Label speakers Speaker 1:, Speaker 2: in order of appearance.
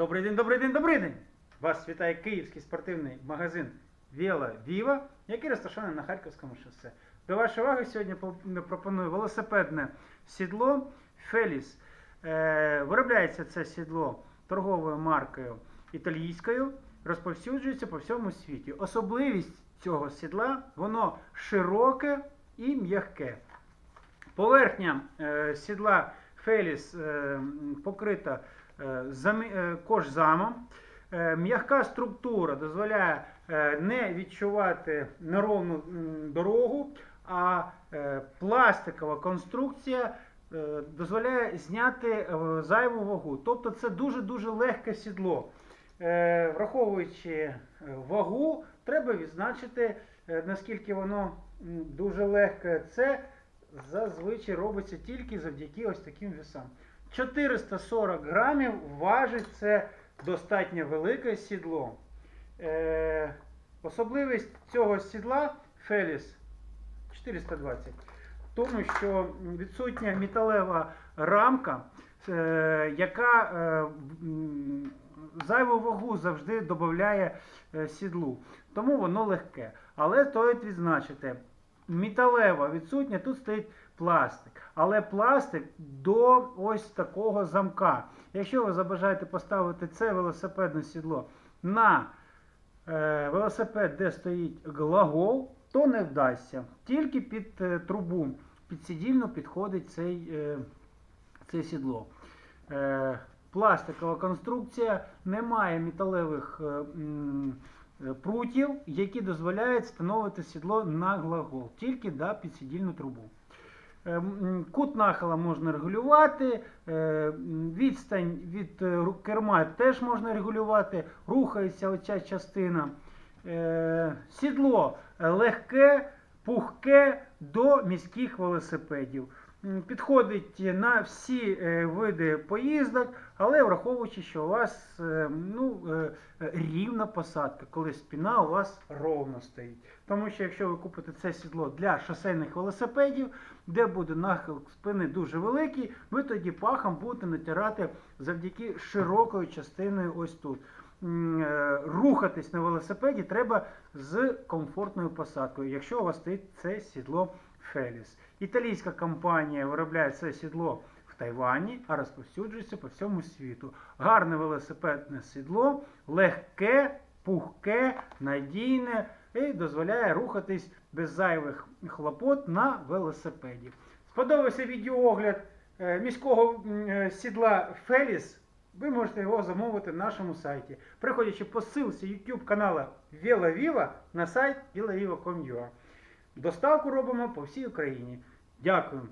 Speaker 1: Добрий день, добрий день, добрий день! Вас вітає київський спортивний магазин Віла Віва, який розташований на Харківському шосе. До вашої уваги сьогодні пропоную велосипедне сідло Феліс. Е, Виробляється це сідло торговою маркою італійською, розповсюджується по всьому світі. Особливість цього сідла воно широке і м'яке. Поверхня е, сідла Феліс е, покрита кожзамом. Е, М'яка структура дозволяє е, не відчувати неровну дорогу, а е, пластикова конструкція е, дозволяє зняти е, зайву вагу. Тобто це дуже-дуже легке сідло. Е, Враховуючи е, вагу, треба відзначити, е, наскільки воно дуже легке. Це зазвичай робиться тільки завдяки ось таким вісам. 440 грамів важить це достатньо велике сідло. Е, особливість цього сідла Феліс 420. Тому що відсутня металева рамка, е, яка е, зайву вагу завжди додає е, сідлу. Тому воно легке. Але стоїть відзначити, металева відсутня, тут стоїть пластик. Але пластик до ось такого замка. Якщо ви забажаєте поставити це велосипедне сідло на е, велосипед, де стоїть глагол, то не вдасться. Тільки під е, трубу підсидільну підходить цей, е, це сідло. Е, пластикова конструкція, немає металевих е, м, е, прутів, які дозволяють встановити сідло на глагол, тільки на підсидільну трубу. Е, Кут нахила можна регулювати, е, відстань від е, керма теж можна регулювати, рухається оця частина. Е, Сідло е, легке, пухке до міських велосипедів. Підходить на всі е, види поїздок, але враховуючи, що у вас е, ну, е, рівна посадка, коли спина у вас ровно стоїть. Тому що якщо ви купите це сідло для шосейних велосипедів, де буде нахил спини дуже великий, ви тоді пахом будете натирати завдяки широкою частиною ось тут. Рухатись на велосипеді треба з комфортною посадкою, якщо у вас стоїть це сідло Феліс. Італійська компанія виробляє це сідло в Тайвані, а розповсюджується по всьому світу. Гарне велосипедне сідло, легке, пухке, надійне і дозволяє рухатись без зайвих хлопот на велосипеді. Сподобався відеоогляд е, міського е, сідла Феліс. Ви можете його замовити на нашому сайті, приходячи по ссылці YouTube канала Vela Viva на сайт velaviva.com.ua. Доставку робимо по всій Україні. Дякую.